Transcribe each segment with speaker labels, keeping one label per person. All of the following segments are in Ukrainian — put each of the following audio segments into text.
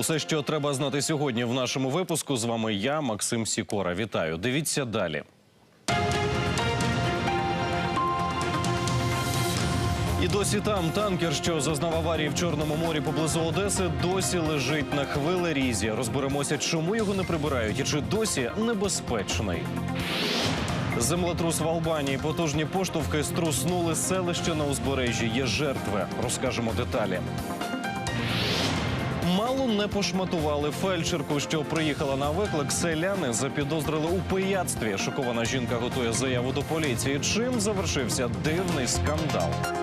Speaker 1: Усе, що треба знати сьогодні в нашому випуску. З вами я, Максим Сікора. Вітаю. Дивіться далі. І досі там танкер, що зазнав аварії в Чорному морі поблизу Одеси, досі лежить на хвилерізі. Розберемося, чому його не прибирають і чи досі небезпечний. Землетрус в Албанії, потужні поштовхи струснули селище на узбережжі. Є жертви. Розкажемо деталі. Мало не пошматували фельдшерку, що приїхала на виклик. Селяни запідозрили у пияцтві. Шокована жінка готує заяву до поліції. Чим завершився дивний скандал?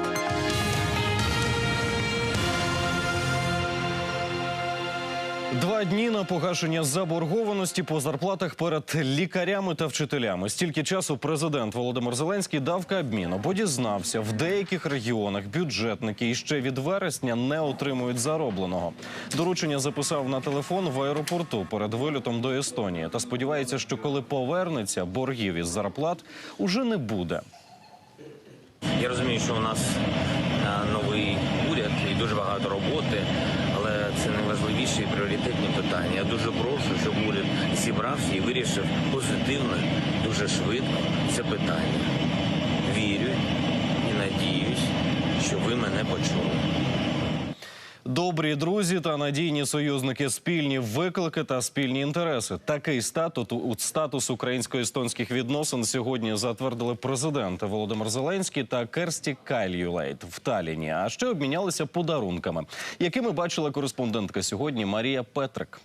Speaker 1: Два дні на погашення заборгованості по зарплатах перед лікарями та вчителями. Стільки часу президент Володимир Зеленський дав Кабміну, бо дізнався, в деяких регіонах бюджетники іще від вересня не отримують заробленого. Доручення записав на телефон в аеропорту перед вильотом до Естонії та сподівається, що коли повернеться, боргів із зарплат уже не буде.
Speaker 2: Я розумію, що у нас е, новий уряд і дуже багато роботи, найважливіші і пріоритетні питання. Я дуже прошу, щоб уряд зібрався і вирішив позитивно, дуже швидко це питання. Вірю і надіюсь, що ви мене почули.
Speaker 1: Добрі друзі та надійні союзники, спільні виклики та спільні інтереси. Такий статут у статус українсько-естонських відносин сьогодні затвердили президент Володимир Зеленський та Керсті Кайлюлейт в Таліні. А ще обмінялися подарунками, якими бачила кореспондентка сьогодні Марія Петрик.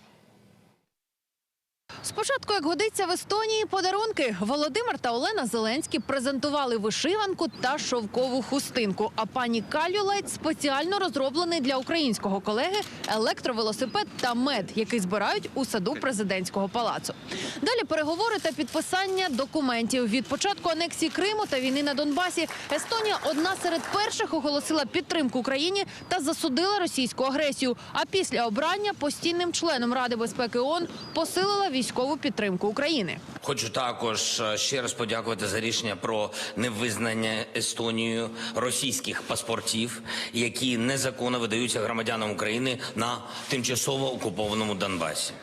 Speaker 3: Спочатку, як годиться в Естонії, подарунки Володимир та Олена Зеленські презентували вишиванку та шовкову хустинку. А пані Калюлайт спеціально розроблений для українського колеги електровелосипед та мед, який збирають у саду президентського палацу. Далі переговори та підписання документів від початку анексії Криму та війни на Донбасі. Естонія одна серед перших оголосила підтримку Україні та засудила російську агресію. А після обрання постійним членом Ради безпеки ООН посилила військову підтримку України.
Speaker 2: Хочу також е, ще раз подякувати за рішення про невизнання Естонією російських паспортів, які незаконно видаються громадянам України на тимчасово окупованому Донбасі.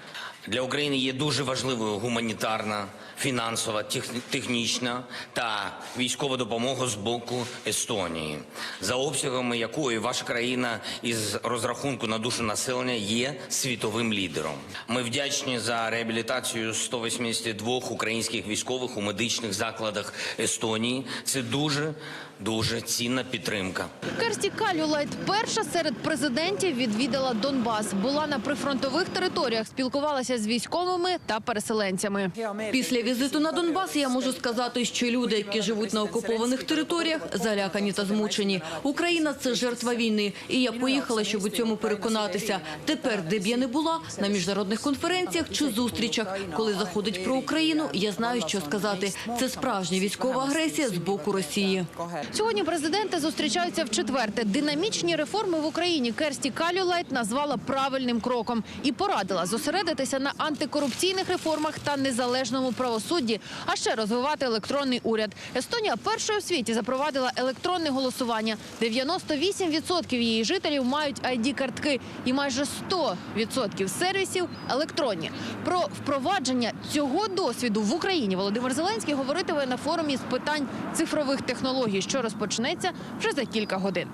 Speaker 2: Для України є дуже важливою гуманітарна, фінансова, тех- технічна та військова допомога з боку Естонії, за обсягами якої ваша країна із розрахунку на душу населення є світовим лідером. Ми вдячні за реабілітацію 182 українських військових у медичних закладах Естонії. Це дуже дуже цінна підтримка.
Speaker 3: Керсті Калюлайт перша серед президентів відвідала Донбас. Була на прифронтових територіях, спілкувалася з військовими та переселенцями.
Speaker 4: Після візиту на Донбас я можу сказати, що люди, які живуть на окупованих територіях, залякані та змучені. Україна це жертва війни, і я поїхала, щоб у цьому переконатися. Тепер, де б я не була, на міжнародних конференціях чи зустрічах, коли заходить про Україну, я знаю, що сказати. Це справжня військова агресія з боку Росії.
Speaker 3: Сьогодні президенти зустрічаються в четверте. Динамічні реформи в Україні Керсті Калюлайт назвала правильним кроком і порадила зосередитися на антикорупційних реформах та незалежному правосудді, а ще розвивати електронний уряд. Естонія першою в світі запровадила електронне голосування. 98% її жителів мають id картки і майже 100% сервісів електронні. Про впровадження цього досвіду в Україні Володимир Зеленський говоритиме на форумі з питань цифрових технологій, що розпочнеться вже за кілька годин.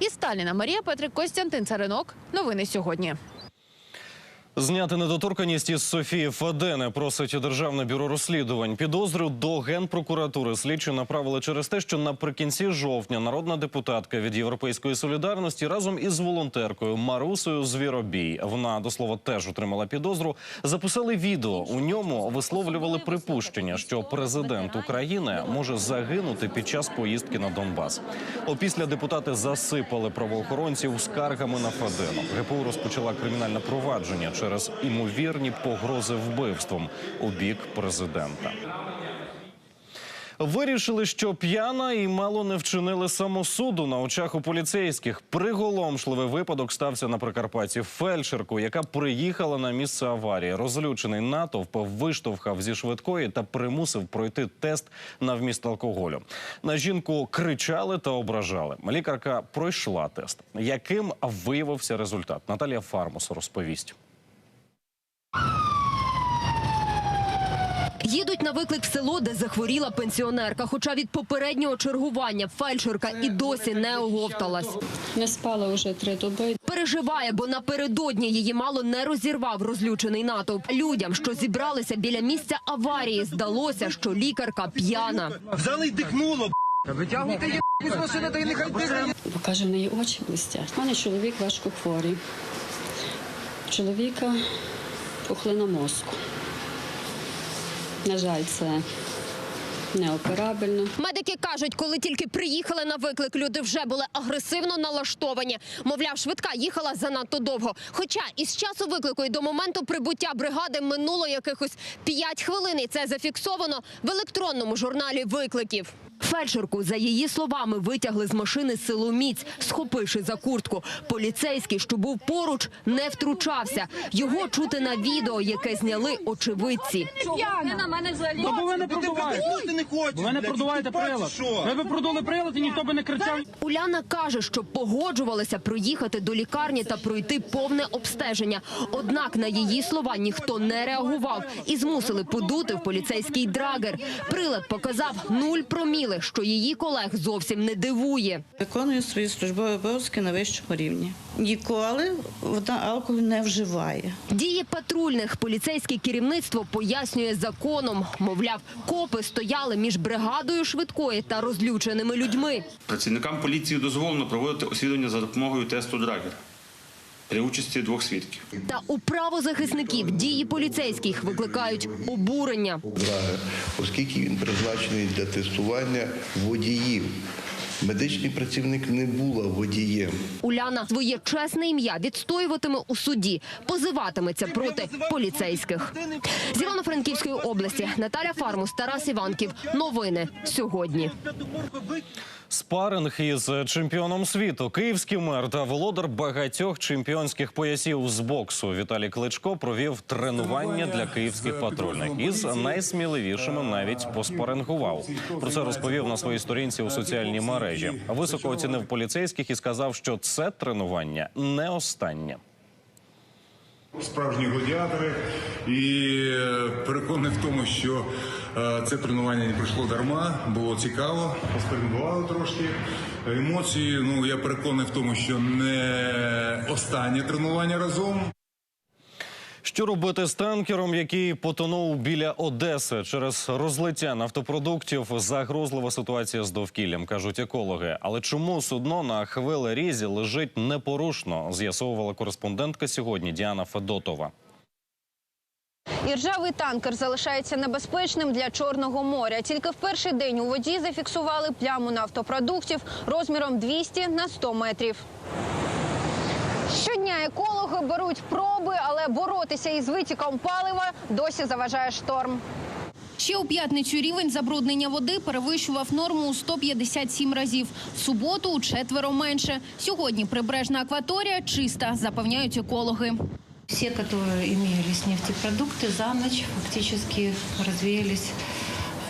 Speaker 3: Із Сталіна Марія Петрик Костянтин Царинок. Новини сьогодні.
Speaker 1: Зняти недоторканність із Софії Фадене просить Державне бюро розслідувань. Підозрю до генпрокуратури слідчі направили через те, що наприкінці жовтня народна депутатка від Європейської солідарності разом із волонтеркою Марусою Звіробій, вона до слова теж отримала підозру. Записали відео. У ньому висловлювали припущення, що президент України може загинути під час поїздки на Донбас. Опісля депутати засипали правоохоронців скаргами на Фадену. ГПУ розпочала кримінальне провадження через імовірні погрози вбивством у бік президента. Вирішили, що п'яна і мало не вчинили самосуду на очах у поліцейських. Приголомшливий випадок стався на Прикарпатті. Фельдшерку, яка приїхала на місце аварії. Розлючений натовп виштовхав зі швидкої та примусив пройти тест на вміст алкоголю. На жінку кричали та ображали. Лікарка пройшла тест. Яким виявився результат? Наталія Фармус розповість.
Speaker 5: Їдуть на виклик в село, де захворіла пенсіонерка. Хоча від попереднього чергування фельдшерка і досі не оговталась.
Speaker 6: Не спала вже три доби.
Speaker 5: Переживає, бо напередодні її мало не розірвав розлючений натовп. Людям, що зібралися біля місця аварії, здалося, що лікарка п'яна.
Speaker 7: Взяли й дихнуло.
Speaker 6: Бо каже, в неї очі блистять. У мене чоловік важко хворий. Чоловіка пухлина мозку. На жаль, це неоперабельно.
Speaker 5: Медики кажуть, коли тільки приїхали на виклик, люди вже були агресивно налаштовані. Мовляв, швидка їхала занадто довго. Хоча із часу виклику і до моменту прибуття бригади минуло якихось 5 хвилин. І це зафіксовано в електронному журналі викликів. Фельдшерку, за її словами, витягли з машини силоміць, схопивши за куртку. Поліцейський, що був поруч, не втручався. Його чути на відео, яке зняли очевидці.
Speaker 8: Бо ви не продуваєте.
Speaker 7: Ти не хочеш.
Speaker 8: Ви не продуваєте прилад. Ви б продули прилад і ніхто би не кричав.
Speaker 5: Уляна каже, що погоджувалися проїхати до лікарні та пройти повне обстеження. Однак на її слова ніхто не реагував і змусили подути в поліцейський драгер. Прилад показав нуль проміли, що її колег зовсім не дивує.
Speaker 9: Виконую свої службові обов'язки на вищому рівні. Ніколи вона алкоголь не вживає.
Speaker 5: Дії патрульних поліцейське керівництво пояснює законом. Мовляв, копи стояли між бригадою швидкої та розлюченими людьми.
Speaker 10: Працівникам поліції дозволено проводити освідування за допомогою тесту Драгер при участі двох свідків.
Speaker 5: Та у правозахисників дії поліцейських викликають обурення.
Speaker 11: Оскільки він призначений для тестування водіїв. Медичний працівник не була водієм.
Speaker 5: Уляна своє чесне ім'я відстоюватиме у суді, позиватиметься проти поліцейських. З Івано-Франківської області Наталя Фармус, Тарас Іванків. Новини сьогодні.
Speaker 1: Спаринг із чемпіоном світу, київський мер та володар багатьох чемпіонських поясів з боксу. Віталій Кличко провів тренування для київських патрульних. Із найсміливішими навіть поспарингував. Про це розповів на своїй сторінці у соціальній мережі. Високо оцінив поліцейських і сказав, що це тренування не останнє.
Speaker 12: Справжні гладіатори і е, переконаний в тому, що е, це тренування не пройшло дарма, було цікаво, поспорядували трошки емоції. Ну я переконаний в тому, що не останнє тренування разом.
Speaker 1: Що робити з танкером, який потонув біля Одеси через розлиття нафтопродуктів? Загрозлива ситуація з довкіллям, кажуть екологи. Але чому судно на хвилерізі лежить непорушно? З'ясовувала кореспондентка сьогодні Діана Федотова.
Speaker 13: Іржавий танкер залишається небезпечним для Чорного моря. Тільки в перший день у воді зафіксували пляму нафтопродуктів розміром 200 на 100 метрів. Щодня екологи беруть проби, але боротися із витіком палива досі заважає шторм. Ще у п'ятницю рівень забруднення води перевищував норму у 157 разів. В суботу у четверо менше. Сьогодні прибережна акваторія чиста, запевняють екологи.
Speaker 6: Всі, які имелись нефтепродукти, за ніч фактично розвіялись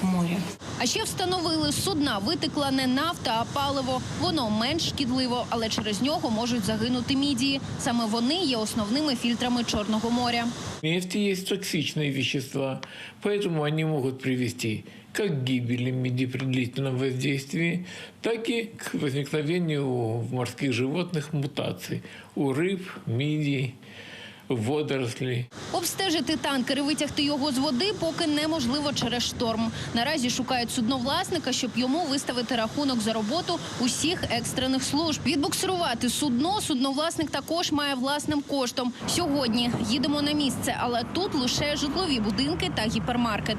Speaker 6: в морі.
Speaker 13: А ще встановили, з судна витекла не нафта, а паливо. Воно менш шкідливо, але через нього можуть загинути мідії. Саме вони є основними фільтрами Чорного моря.
Speaker 8: В нефти есть токсичные вещества, поэтому они могут привести как к гибели мидий при длительном воздействии, так и к возникновению в морских животных мутаций у рыб, мидий, водорослей.
Speaker 13: Обстежити танкер і витягти його з води поки неможливо через шторм. Наразі шукають судновласника, щоб йому виставити рахунок за роботу усіх екстрених служб. Відбуксирувати судно судновласник також має власним коштом. Сьогодні їдемо на місце, але тут лише житлові будинки та гіпермаркет.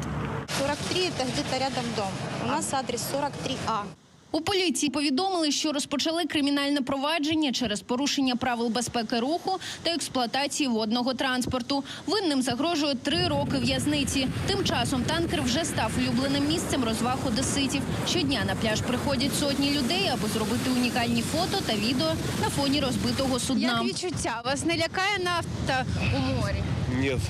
Speaker 6: 43 – это где-то рядом дом. У нас адрес 43А.
Speaker 13: У поліції повідомили, що розпочали кримінальне провадження через порушення правил безпеки руху та експлуатації водного транспорту. Винним загрожує три роки в'язниці. Тим часом танкер вже став улюбленим місцем розваг одеситів. Щодня на пляж приходять сотні людей, аби зробити унікальні фото та відео на фоні розбитого судна. Як відчуття вас не лякає нафта у морі?
Speaker 7: Нет.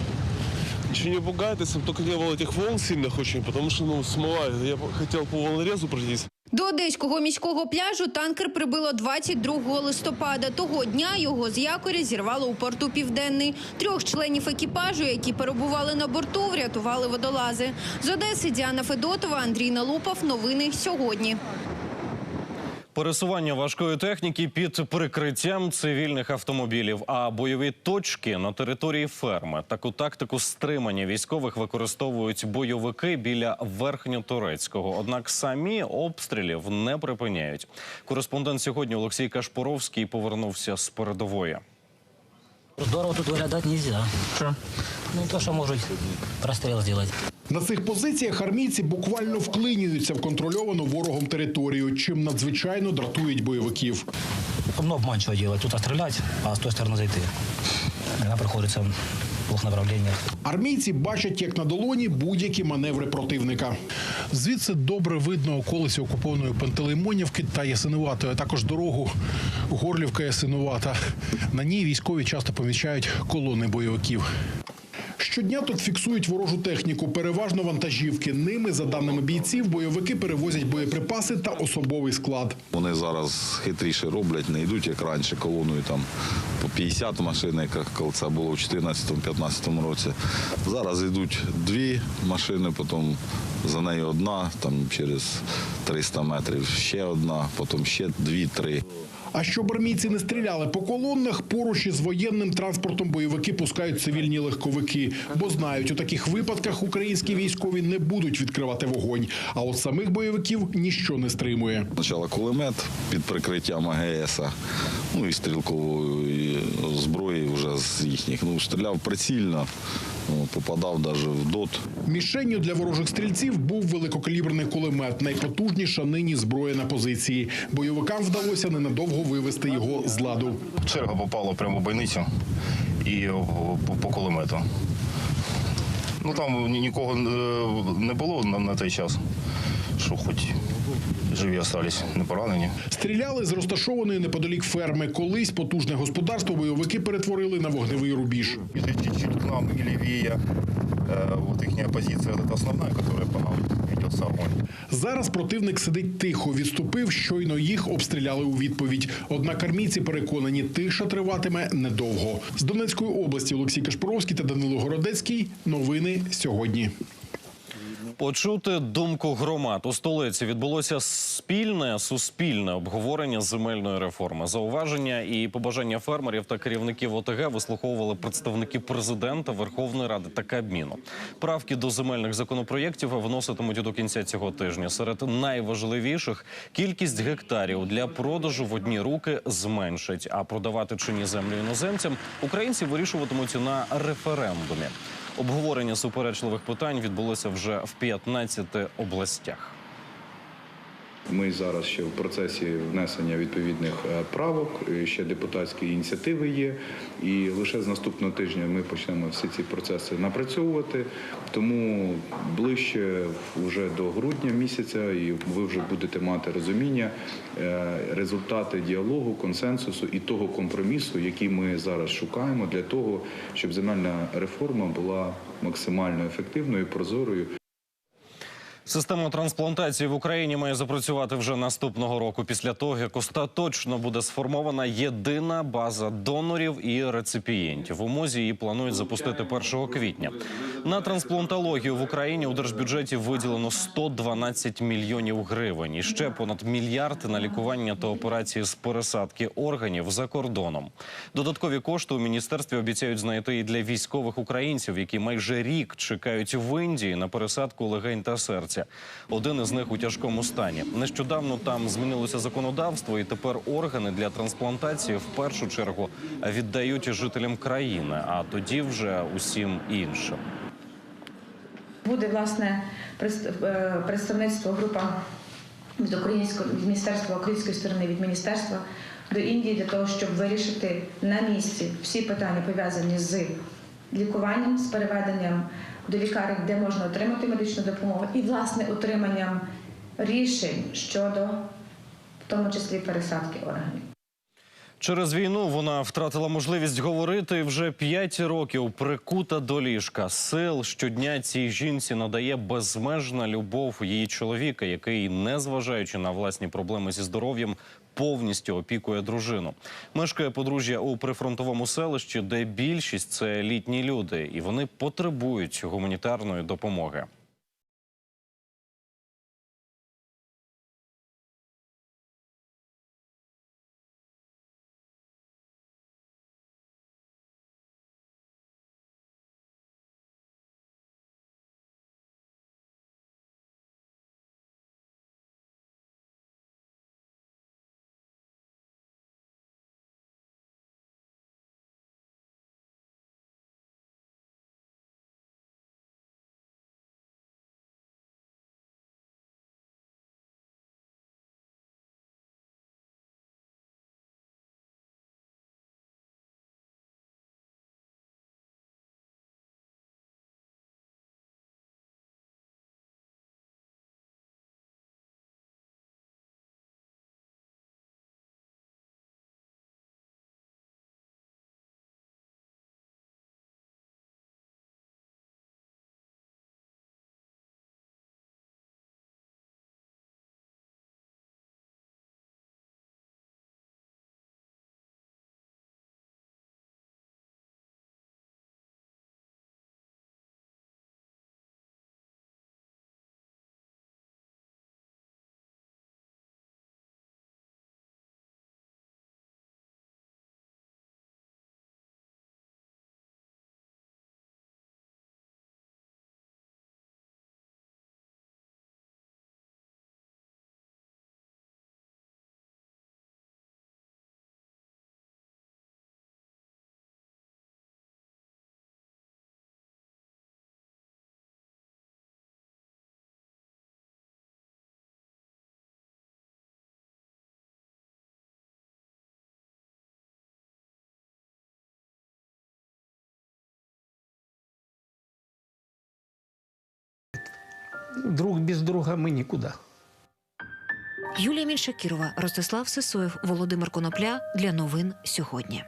Speaker 7: Ничего не пугает, если бы только не было этих волн сильных очень, потому что, ну, смывает. Я бы хотел по волнорезу пройтись.
Speaker 13: До одеського міського пляжу танкер прибило 22 листопада. Того дня його з якоря зірвало у порту Південний. Трьох членів екіпажу, які перебували на борту, врятували водолази. З Одеси Діана Федотова, Андрій Налупов. Новини сьогодні.
Speaker 1: Пересування важкої техніки під прикриттям цивільних автомобілів, а бойові точки на території ферми. Таку тактику стримання військових використовують бойовики біля верхньотурецького. Однак самі обстрілів не припиняють. Кореспондент сьогодні Олексій Кашпоровський повернувся з передової.
Speaker 14: Здорово тут виглядати не можна. Що? Ну, то, що можуть простріл зробити.
Speaker 15: На цих позиціях армійці буквально вклинюються в контрольовану ворогом територію, чим надзвичайно дратують бойовиків.
Speaker 14: Ну, обманчиво робити. Тут стріляти, а з тої сторони зайти. Вона приходиться двох направленнях.
Speaker 15: Армійці бачать як на долоні будь-які маневри противника. Звідси добре видно околиці окупованої Пантелеймонівки та Ясинуватої, а також дорогу Горлівка Ясинувата. На ній військові часто помічають колони бойовиків. Щодня тут фіксують ворожу техніку, переважно вантажівки. Ними, за даними бійців, бойовики перевозять боєприпаси та особовий склад.
Speaker 16: Вони зараз хитріше роблять, не йдуть як раніше колоною там по 50 машин, як коли це було в 2014-2015 році. Зараз йдуть дві машини, потім за нею одна, там через 300 метрів ще одна, потім ще дві-три.
Speaker 15: А щоб армійці не стріляли по колоннах, поруч із воєнним транспортом бойовики пускають цивільні легковики, бо знають, у таких випадках українські військові не будуть відкривати вогонь. А от самих бойовиків ніщо не стримує.
Speaker 16: Спочатку кулемет під прикриттям АГС, ну і стрілкової зброї вже з їхніх. Ну, стріляв прицільно, попадав навіть в дот.
Speaker 15: Мішенню для ворожих стрільців був великокаліберний кулемет, найпотужніша нині зброя на позиції. Бойовикам вдалося ненадовго вивести його з ладу.
Speaker 17: Черга попала прямо в бойницю і по, кулемету. Ну там нікого е, не було на, на той час, що хоч живі остались, не поранені.
Speaker 15: Стріляли з розташованої неподалік ферми. Колись потужне господарство бойовики перетворили на вогневий рубіж.
Speaker 17: Чуть-чуть к нам левее. Э, вот их позиция, вот эта основная, которая по нам ведется огонь.
Speaker 15: Зараз противник сидить тихо, відступив, щойно їх обстріляли у відповідь. Однак армійці переконані, тиша триватиме недовго. З Донецької області Олексій Кашпоровський та Данило Городецький. Новини сьогодні.
Speaker 1: Почути думку громад у столиці відбулося спільне суспільне обговорення земельної реформи. Зауваження і побажання фермерів та керівників ОТГ вислуховували представники президента, Верховної Ради та Кабміну. Правки до земельних законопроєктів вноситимуть до кінця цього тижня. Серед найважливіших кількість гектарів для продажу в одні руки зменшить. А продавати чи ні землю іноземцям українці вирішуватимуть на референдумі. Обговорення суперечливих питань відбулося вже в 15 областях.
Speaker 18: Ми зараз ще в процесі внесення відповідних е, правок. е, Ще депутатські ініціативи є, і лише з наступного тижня ми почнемо всі ці процеси напрацьовувати. Тому ближче вже до грудня місяця, і ви вже будете мати розуміння е, результати діалогу, консенсусу і того компромісу, який ми зараз шукаємо, для того, щоб земельна реформа була максимально ефективною, прозорою.
Speaker 1: Система трансплантації в Україні має запрацювати вже наступного року, після того як остаточно буде сформована єдина база донорів і реципієнтів. У МОЗі її планують запустити 1 квітня. На трансплантологію в Україні у держбюджеті виділено 112 мільйонів гривень. І ще понад мільярд на лікування та операції з пересадки органів за кордоном. Додаткові кошти у міністерстві обіцяють знайти і для військових українців, які майже рік чекають в Індії на пересадку легень та серця. Один із них у тяжкому стані. Нещодавно там змінилося законодавство, і тепер органи для трансплантації в першу чергу віддають жителям країни, а тоді вже усім іншим.
Speaker 19: Буде власне е, представництво група від від міністерства української сторони від міністерства до Індії для того, щоб вирішити на місці всі питання пов'язані з лікуванням, з переведенням до лікарень, де можна отримати медичну допомогу, і власне отриманням рішень щодо в тому числі пересадки органів.
Speaker 1: Через війну вона втратила можливість говорити вже п'ять років прикута до ліжка. Сил щодня цій жінці надає безмежна любов її чоловіка, який, незважаючи на власні проблеми зі здоров'ям, повністю опікує дружину. Мешкає подружжя у прифронтовому селищі, де більшість це літні люди, і вони потребують гуманітарної допомоги.
Speaker 20: Друг без друга ми нікуди.
Speaker 21: Юлія Міншакірова, Ростислав Сисоєв, Володимир Конопля для новин сьогодні.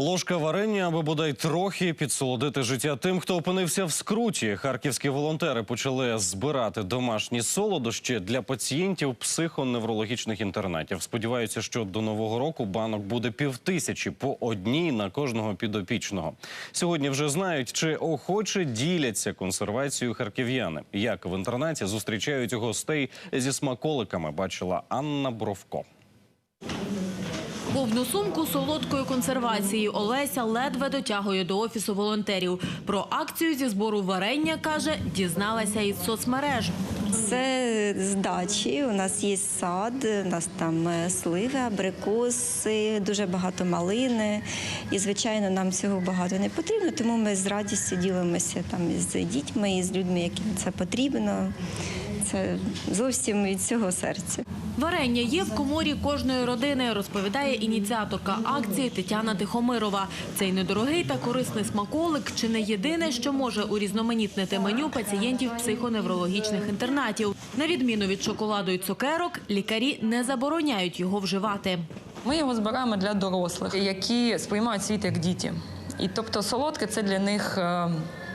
Speaker 1: Ложка варення, аби бодай трохи підсолодити життя тим, хто опинився в скруті. Харківські волонтери почали збирати домашні солодощі для пацієнтів психоневрологічних інтернатів. Сподіваються, що до нового року банок буде півтисячі по одній на кожного підопічного. Сьогодні вже знають, чи охоче діляться консервацією харків'яни. Як в інтернаті зустрічають гостей зі смаколиками, бачила Анна Бровко.
Speaker 4: Повну сумку солодкої консервації Олеся ледве дотягує до офісу волонтерів. Про акцію зі збору варення каже, дізналася із соцмереж.
Speaker 22: Це з дачі. У нас є сад, у нас там е, сливи, абрикоси, дуже багато малини. І, звичайно, нам цього багато не потрібно, тому ми з радістю ділимося там з дітьми і з людьми, яким це потрібно. Це зовсім від цього серця.
Speaker 4: Варення є в коморі кожної родини, розповідає ініціаторка акції Тетяна Тихомирова. Цей недорогий та корисний смаколик чи не єдине, що може урізноманітнити меню пацієнтів психоневрологічних інтернатів. На відміну від шоколаду і цукерок, лікарі не забороняють його вживати.
Speaker 23: Ми його збираємо для дорослих, які сприймають світ як діти. І тобто солодке це для них.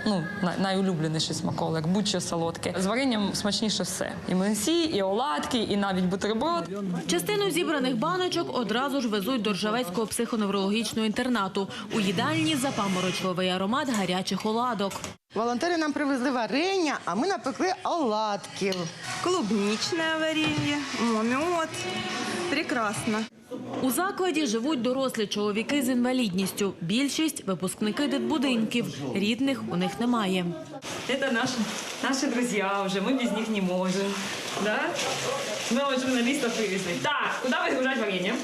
Speaker 23: Ну, найулюбленіший смаколик, будь-що солодке. З варенням смачніше все. І млинці, і оладки, і навіть бутерброд.
Speaker 4: Частину зібраних баночок одразу ж везуть до Ржавецького психоневрологічного інтернату. У їдальні запаморочливий аромат гарячих оладок.
Speaker 24: Волонтери нам привезли варення, а ми напекли оладки.
Speaker 25: Клубничне варенье, мед. Прекрасно.
Speaker 4: У закладі живуть дорослі чоловіки з інвалідністю. Більшість – випускники дитбудинків. Рідних у них немає.
Speaker 23: Это наши, наши друзья уже, мы без них не можем. Да? Мы вот журналистов привезли. Так, куда вы загружать варенье?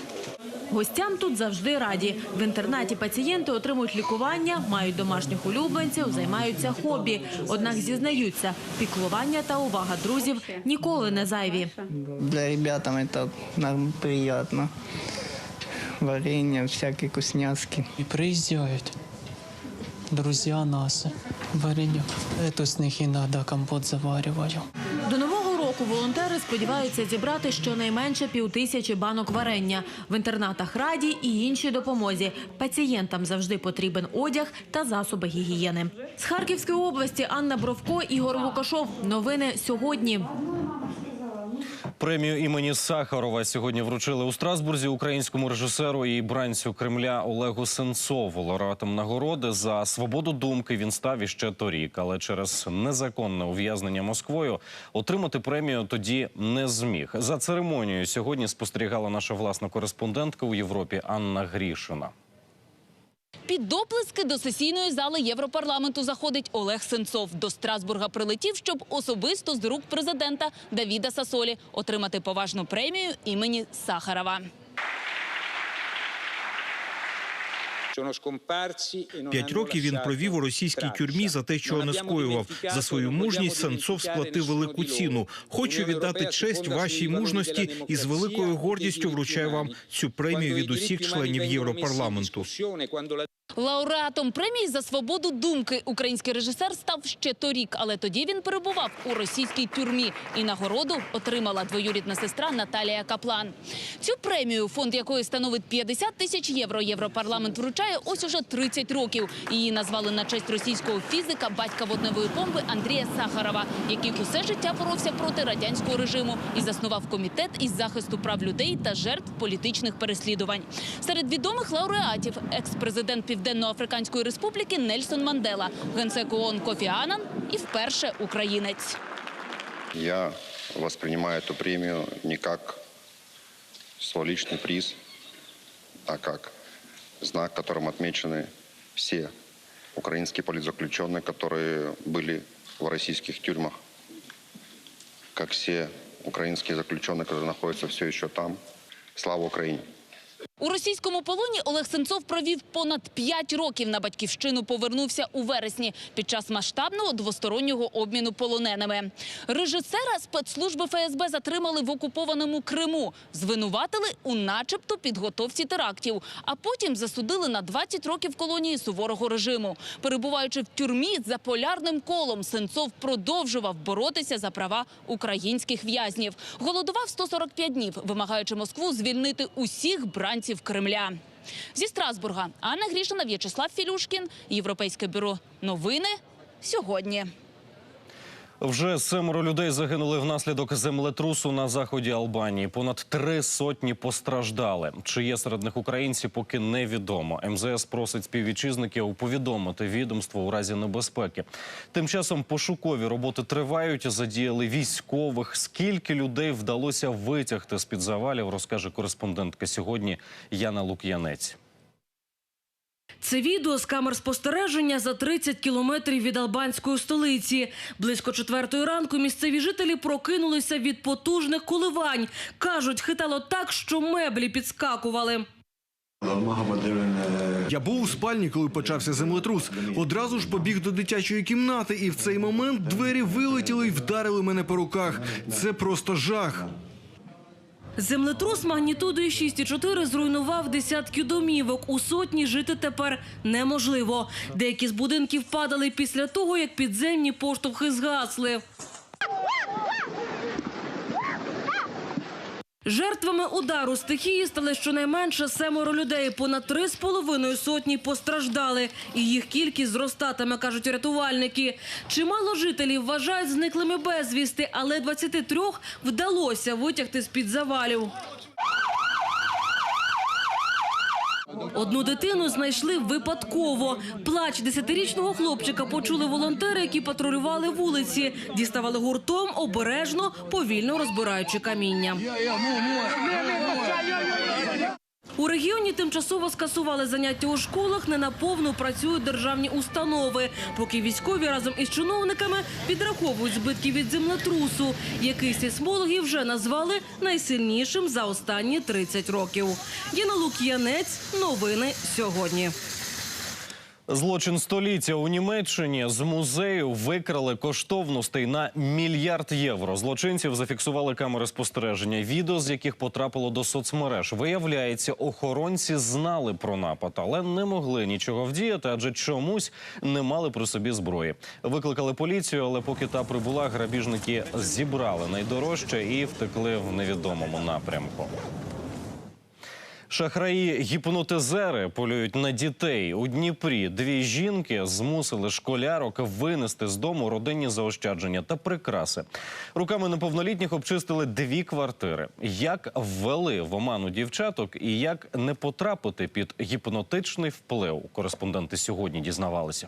Speaker 4: Гостям тут завжди раді. В інтернаті пацієнти отримують лікування, мають домашніх улюбленців, займаються хобі. Однак зізнаються, піклування та увага друзів ніколи не зайві.
Speaker 20: Для ребятам это нам приятно. Варенье, всякие вкусняшки.
Speaker 26: И приезжают друзья наши. Варенье. Это с них иногда компот завариваю.
Speaker 4: До нового року волонтери сподіваються зібрати щонайменше півтисячі банок варення в інтернатах раді і іншій допомозі. Пацієнтам завжди потрібен одяг та засоби гігієни. З Харківської області Анна Бровко, Ігор Лукашов. Новини сьогодні.
Speaker 1: Премію імені Сахарова сьогодні вручили у Страсбурзі українському режисеру і бранцю Кремля Олегу Сенцову. Лауреатом нагороди за свободу думки він став іще торік, але через незаконне ув'язнення Москвою отримати премію тоді не зміг. За церемонією сьогодні спостерігала наша власна кореспондентка у Європі Анна Грішина.
Speaker 27: Під доплески до сесійної зали Європарламенту заходить Олег Сенцов. До Страсбурга прилетів, щоб особисто з рук президента Давіда Сасолі отримати поважну премію імені Сахарова.
Speaker 28: П'ять років він провів у російській тюрмі за те, чого не скоював. За свою мужність Сенцов сплатив велику ціну. Хочу віддати честь вашій мужності і з великою гордістю вручаю вам цю премію від усіх членів Європарламенту.
Speaker 27: Лауреатом премії за свободу думки український режисер став ще торік, але тоді він перебував у російській тюрмі. І нагороду отримала двоюрідна сестра Наталія Каплан. Цю премію, фонд якої становить 50 тисяч євро, Європарламент вручає ось уже 30 років. Її назвали на честь російського фізика, батька водневої бомби Андрія Сахарова, який усе життя боровся проти радянського режиму і заснував комітет із захисту прав людей та жертв політичних переслідувань. Серед відомих лауреатів екс-президент Південно-Африканської Республіки Нельсон Мандела, генсек ООН Кофі Анан і вперше українець.
Speaker 29: Я воспринимаю эту премию не как свой личный приз, а как знак, которым отмечены все украинские политзаключенные, которые были в российских тюрьмах, как все украинские заключенные, которые находятся все еще там. Слава Украине!
Speaker 27: У російському полоні Олег Сенцов провів понад 5 років. На батьківщину повернувся у вересні під час масштабного двостороннього обміну полоненими. Режисера спецслужби ФСБ затримали в окупованому Криму. Звинуватили у начебто підготовці терактів, а потім засудили на 20 років колонії суворого режиму. Перебуваючи в тюрмі за полярним колом, Сенцов продовжував боротися за права українських в'язнів. Голодував 145 днів, вимагаючи Москву звільнити усіх бранців Кремля. Зі Страсбурга Анна Грішина, В'ячеслав Філюшкін, Європейське бюро новини. Сьогодні.
Speaker 1: Вже семеро людей загинули внаслідок землетрусу на заході Албанії. Понад три сотні постраждали. Чи є серед них українці, поки невідомо. МЗС просить співвітчизників повідомити відомство у разі небезпеки. Тим часом пошукові роботи тривають. Задіяли військових. Скільки людей вдалося витягти з під завалів, розкаже кореспондентка сьогодні Яна Лук'янець.
Speaker 30: Це відео з камер спостереження за 30 кілометрів від албанської столиці. Близько четвертої ранку місцеві жителі прокинулися від потужних коливань. Кажуть, хитало так, що меблі підскакували.
Speaker 31: Я був у спальні, коли почався землетрус. Одразу ж побіг до дитячої кімнати, і в цей момент двері вилетіли й вдарили мене по руках. Це просто жах.
Speaker 30: Землетрус магнітудою 6,4 зруйнував десятки домівок. У сотні жити тепер неможливо. Деякі з будинків падали після того, як підземні поштовхи згасли. Жертвами удару стихії стали щонайменше семеро людей. Понад три з половиною сотні постраждали. І їх кількість зростатиме, кажуть рятувальники. Чимало жителів вважають зниклими безвісти, але 23 вдалося витягти з-під завалів. Одну дитину знайшли випадково. Плач десятирічного хлопчика почули волонтери, які патрулювали вулиці. Діставали гуртом, обережно, повільно розбираючи каміння. У регіоні тимчасово скасували заняття у школах, не наповну працюють державні установи, поки військові разом із чиновниками підраховують збитки від землетрусу, який сейсмологи вже назвали найсильнішим за останні 30 років. Яна Лук'янець. Новини сьогодні.
Speaker 1: Злочин століття у Німеччині з музею викрали коштовностей на мільярд євро. Злочинців зафіксували камери спостереження. Відео з яких потрапило до соцмереж. Виявляється, охоронці знали про напад, але не могли нічого вдіяти, адже чомусь не мали при собі зброї. Викликали поліцію, але поки та прибула, грабіжники зібрали найдорожче і втекли в невідомому напрямку. Шахраї гіпнотизери полюють на дітей у Дніпрі. Дві жінки змусили школярок винести з дому родинні заощадження та прикраси. Руками неповнолітніх обчистили дві квартири. Як ввели в оману дівчаток і як не потрапити під гіпнотичний вплив? Кореспонденти сьогодні дізнавалися.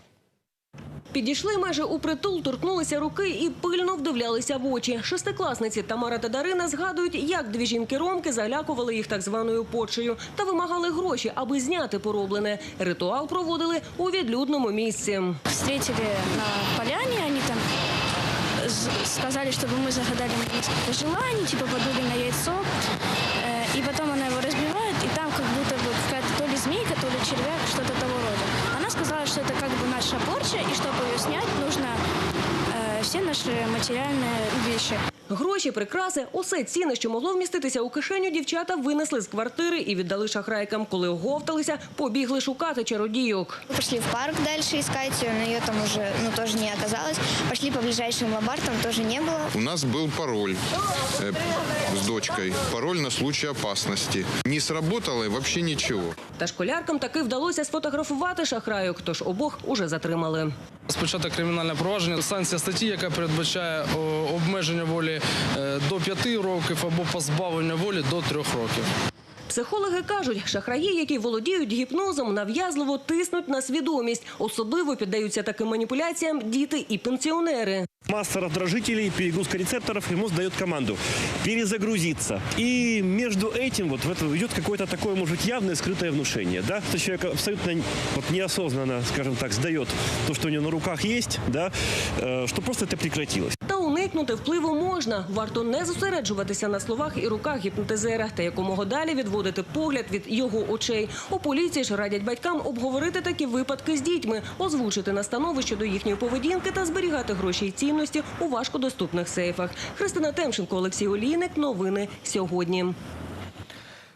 Speaker 32: Підійшли майже у притул, торкнулися руки і пильно вдивлялися в очі. Шестикласниці Тамара та Дарина згадують, як дві жінки-ромки залякували їх так званою порчею та вимагали гроші, аби зняти пороблене. Ритуал проводили у відлюдному місці.
Speaker 33: встретили на поляне, они там з- сказали, чтобы мы загадали несколько желаний, типа подули на яйцо, Э, и потом она его разбивает, и там как будто бы какая-то то ли змейка, то ли червяк, что-то того рода. Она сказала, что это как бы наша порча, и чтобы ее снять, нужно э, все наши материальные вещи.
Speaker 32: Гроші, прикраси, усе цінне, що могло вміститися у кишеню, дівчата винесли з квартири і віддали шахрайкам. Коли оговталися, побігли шукати чародійок.
Speaker 33: Мы пошли в парк дальше искать ее, но ее там уже ну, тоже не оказалось. Пошли по ближайшим ломбар, там тоже не было.
Speaker 34: У нас был пароль э, с дочкой. Пароль на случай опасности. Не сработало и вообще ничего.
Speaker 32: Та школяркам таки вдалося сфотографувати шахрайок, тож обох уже затримали.
Speaker 35: Спочатку кримінальне провадження. Санкція статті, яка передбачає о, обмеження волі е, до 5 років або позбавлення волі до 3 років.
Speaker 32: Психологи кажуть, шахраї, які володіють гіпнозом, нав'язливо тиснуть на свідомість. Особливо піддаються таким маніпуляціям діти і пенсіонери.
Speaker 36: Масса раздражителей, перегрузка рецепторов, и мозг дает команду перезагрузиться. И между этим вот в это идет какое-то такое, может быть, явное скрытое внушение. Да? То человек абсолютно вот, неосознанно, скажем так, сдает то, что у него на руках есть, да, э, что просто это прекратилось.
Speaker 32: Та уникнути впливу можна. Варто не зосереджуватися на словах і руках гіпнотизера та якомога далі відводити погляд від його очей. У поліції ж радять батькам обговорити такі випадки з дітьми, озвучити настанови щодо їхньої поведінки та зберігати гроші й цінності у важкодоступних сейфах. Христина Темченко, Олексій Олійник. Новини сьогодні.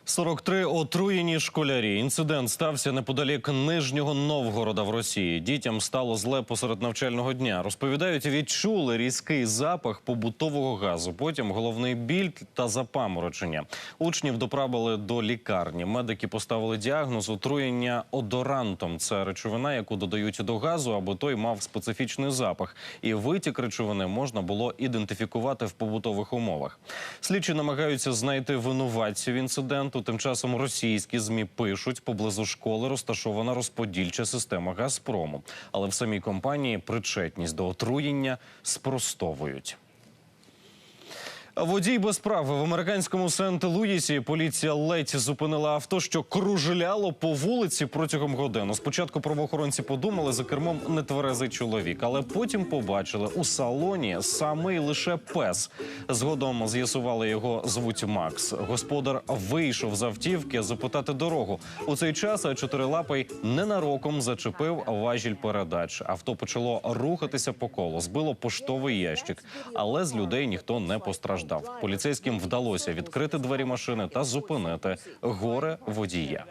Speaker 1: 43 отруєні школярі. Інцидент стався неподалік Нижнього Новгорода в Росії. Дітям стало зле посеред навчального дня. Розповідають, відчули різкий запах побутового газу. Потім головний біль та запаморочення. Учнів доправили до лікарні. Медики поставили діагноз отруєння одорантом. Це речовина, яку додають до газу, аби той мав специфічний запах. І витік речовини можна було ідентифікувати в побутових умовах. Слідчі намагаються знайти винуватців інциденту. Тим часом російські змі пишуть, поблизу школи розташована розподільча система Газпрому. Але в самій компанії причетність до отруєння спростовують. Водій без прав в американському Сент-Луїсі поліція ледь зупинила авто, що кружляло по вулиці протягом години. Спочатку правоохоронці подумали за кермом нетверезий чоловік, але потім побачили у салоні самий лише пес. Згодом з'ясували його звуть Макс. Господар вийшов з автівки запитати дорогу. У цей час чотирилапий ненароком зачепив важіль передач. Авто почало рухатися по колу, збило поштовий ящик, але з людей ніхто не постраждав. Поліцейським вдалося відкрити двері машини та зупинити горе водія.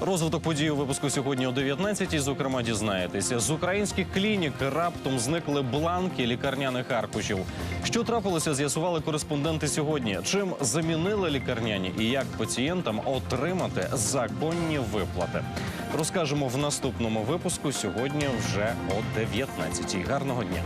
Speaker 1: Розвиток подій у випуску сьогодні о 19-й, Зокрема, дізнаєтеся, з українських клінік раптом зникли бланки лікарняних аркушів. Що трапилося, з'ясували кореспонденти сьогодні. Чим замінили лікарняні і як пацієнтам отримати законні виплати? Розкажемо в наступному випуску сьогодні вже о 19-й. Гарного дня.